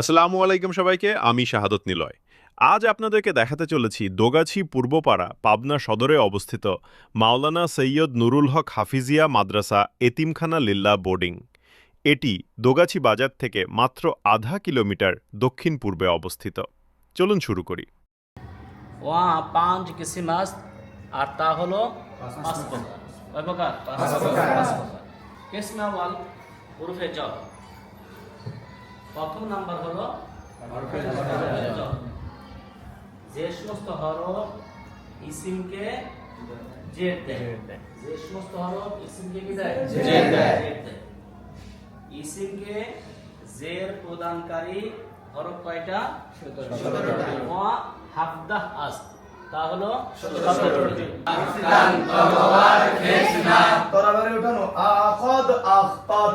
আসসালামু আলাইকুম সবাইকে আমি শাহাদত নিলয়। আজ আপনাদেরকে দেখাতে চলেছি দোগাছি পূর্বপাড়া পাবনা সদরে অবস্থিত মাওলানা সৈয়দ নুরুল হক হাফিজিয়া মাদ্রাসা এতিমখানা লিল্লা বোর্ডিং। এটি দোগাছি বাজার থেকে মাত্র আধা কিলোমিটার দক্ষিণ পূর্বে অবস্থিত। চলুন শুরু করি। ওয়া পাঁচ আর তা হলো পাঁচ প্রকার? কিসমে উরফে প্রথম নাম্বার হলো যে সমস্ত হরফ ইসিমকে জেড দেয়। যে সমস্ত হরফ ইসিমকে কি দেয়? জেড দেয়। ইসিমকে জের প্রদানকারী হরফ কয়টা? সতেরোটা। ওয়া হাফদাহ আস। তা হলো সতেরোটি। তরবারি উঠানো। আখদ আখতাদ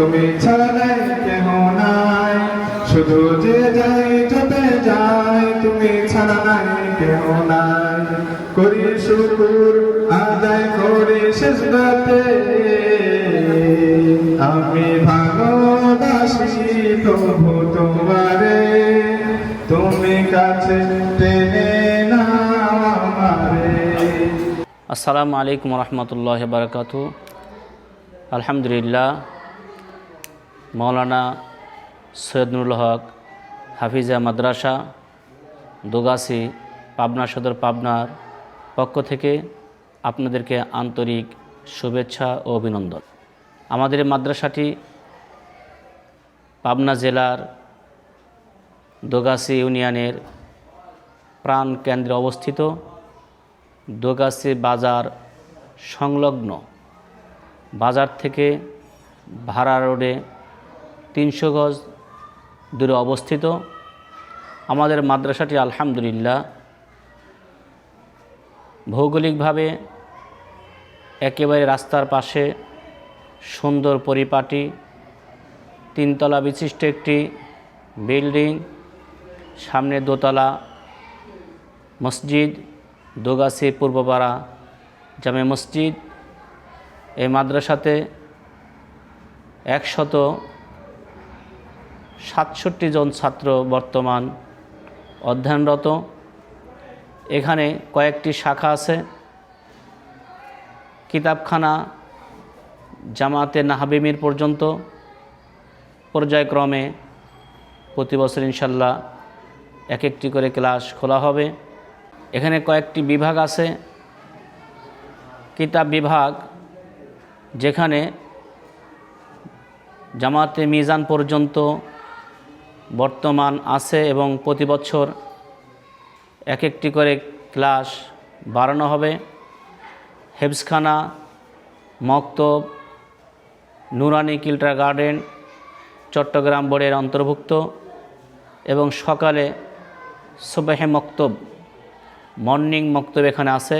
তুমি ছাড়া ছাড়াই কেহ নাই। শুধু যে যাই যেতে যাই তুমি ছাড়া নাই, কেহ নাই। করি শুকুর, আদায় করি শেষ আমি ভালোবাসি প্রভু তোমারে। তুমি কাছে টেনে আসসালামু আলাইকুম রহমতুল্লাহ বারকাতু আলহামদুলিল্লাহ মৌলানা সৈয়দ নুরুল হক, হাফিজা মাদ্রাসা দোগাসি পাবনা সদর, পাবনার পক্ষ থেকে আপনাদেরকে আন্তরিক শুভেচ্ছা ও অভিনন্দন। আমাদের মাদ্রাসাটি পাবনা জেলার দোগাসি ইউনিয়নের প্রাণ কেন্দ্রে অবস্থিত। দোগাছি বাজার সংলগ্ন বাজার থেকে ভাড়া রোডে তিনশো গজ দূরে অবস্থিত। আমাদের মাদ্রাসাটি আলহামদুলিল্লাহ ভৌগোলিকভাবে একেবারে রাস্তার পাশে সুন্দর পরিপাটি, তিনতলা বিশিষ্ট একটি বিল্ডিং, সামনে দোতলা মসজিদ, দোগাছি পূর্বপাড়া জামে মসজিদ। এই মাদ্রাসাতে একশত সাতষট্টি জন ছাত্র বর্তমান অধ্যয়নরত। এখানে কয়েকটি শাখা আছে। কিতাবখানা জামাতে নাহাবিমির পর্যন্ত। পর্যায়ক্রমে প্রতি বছর ইনশাল্লাহ এক একটি করে ক্লাস খোলা হবে। এখানে কয়েকটি বিভাগ আছে। কিতাব বিভাগ, যেখানে জামাতে মিজান পর্যন্ত বর্তমান, আছে এবং প্রতি বছর এক একটি করে ক্লাস বাড়ানো হবে। হেফসখানা মক্তব, নুরানি কিল্টার গার্ডেন, চট্টগ্রাম বোর্ডের অন্তর্ভুক্ত এবং সকালে সুবেহে মক্তব, মর্নিং মক্তব এখানে আছে।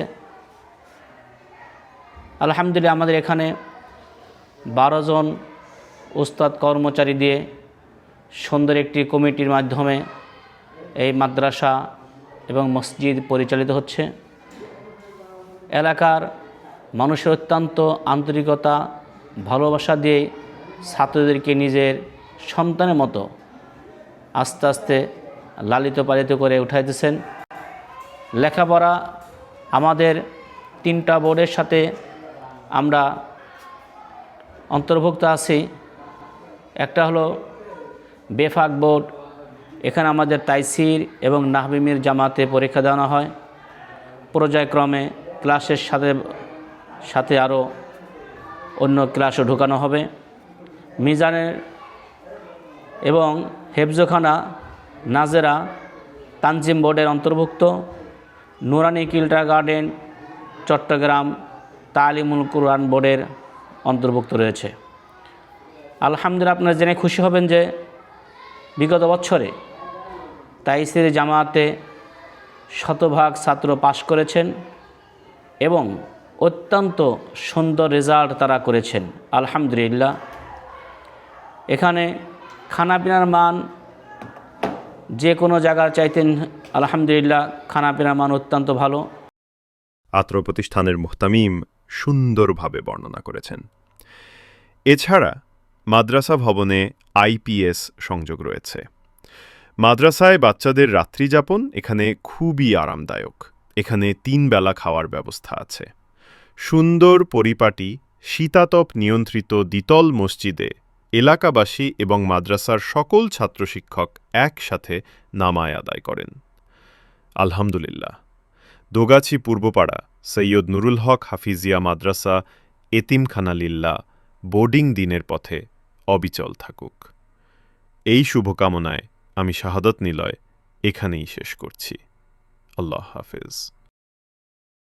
আলহামদুলিল্লাহ আমাদের এখানে বারো জন উস্তাদ কর্মচারী দিয়ে সুন্দর একটি কমিটির মাধ্যমে এই মাদ্রাসা এবং মসজিদ পরিচালিত হচ্ছে। এলাকার মানুষের অত্যন্ত আন্তরিকতা, ভালোবাসা দিয়ে ছাত্রদেরকে নিজের সন্তানের মতো আস্তে আস্তে লালিত পালিত করে উঠাইতেছেন। লেখাপড়া আমাদের তিনটা বোর্ডের সাথে আমরা অন্তর্ভুক্ত আছি। একটা হলো বেফাক বোর্ড। এখানে আমাদের তাইসির এবং নাহবিমির জামাতে পরীক্ষা দেওয়ানো হয়। পর্যায়ক্রমে ক্লাসের সাথে সাথে আরও অন্য ক্লাসও ঢুকানো হবে। মিজানের এবং হেফজোখানা, নাজেরা, তানজিম বোর্ডের অন্তর্ভুক্ত। নুরানি কিল্টার গার্ডেন, চট্টগ্রাম তালিমুল কুরআন বোর্ডের অন্তর্ভুক্ত রয়েছে। আলহামদুলিল্লাহ, আপনারা জেনে খুশি হবেন যে বিগত বছরে তাইসির জামাতে শতভাগ ছাত্র পাশ করেছেন এবং অত্যন্ত সুন্দর রেজাল্ট তারা করেছেন, আলহামদুলিল্লাহ। এখানে খানাপিনার মান যে কোনো জায়গার চাইতেন আলহামদুলিল্লাহ, খানাপিনার মান অত্যন্ত ভালো। আত্র প্রতিষ্ঠানের মুহতামিম সুন্দরভাবে বর্ণনা করেছেন। এছাড়া মাদ্রাসা ভবনে আইপিএস সংযোগ রয়েছে। মাদ্রাসায় বাচ্চাদের রাত্রিযাপন এখানে খুবই আরামদায়ক। এখানে তিন বেলা খাওয়ার ব্যবস্থা আছে। সুন্দর পরিপাটি, শীতাতপ নিয়ন্ত্রিত দ্বিতল মসজিদে এলাকাবাসী এবং মাদ্রাসার সকল ছাত্র শিক্ষক একসাথে নামায় আদায় করেন। আলহামদুলিল্লাহ। দোগাছি পূর্বপাড়া, সৈয়দ নুরুল হক হাফিজিয়া মাদ্রাসা, এতিমখানা লিল্লা, বোর্ডিং দিনের পথে অবিচল থাকুক। এই শুভকামনায় আমি শাহাদত নিলয় এখানেই শেষ করছি। আল্লাহ হাফেজ।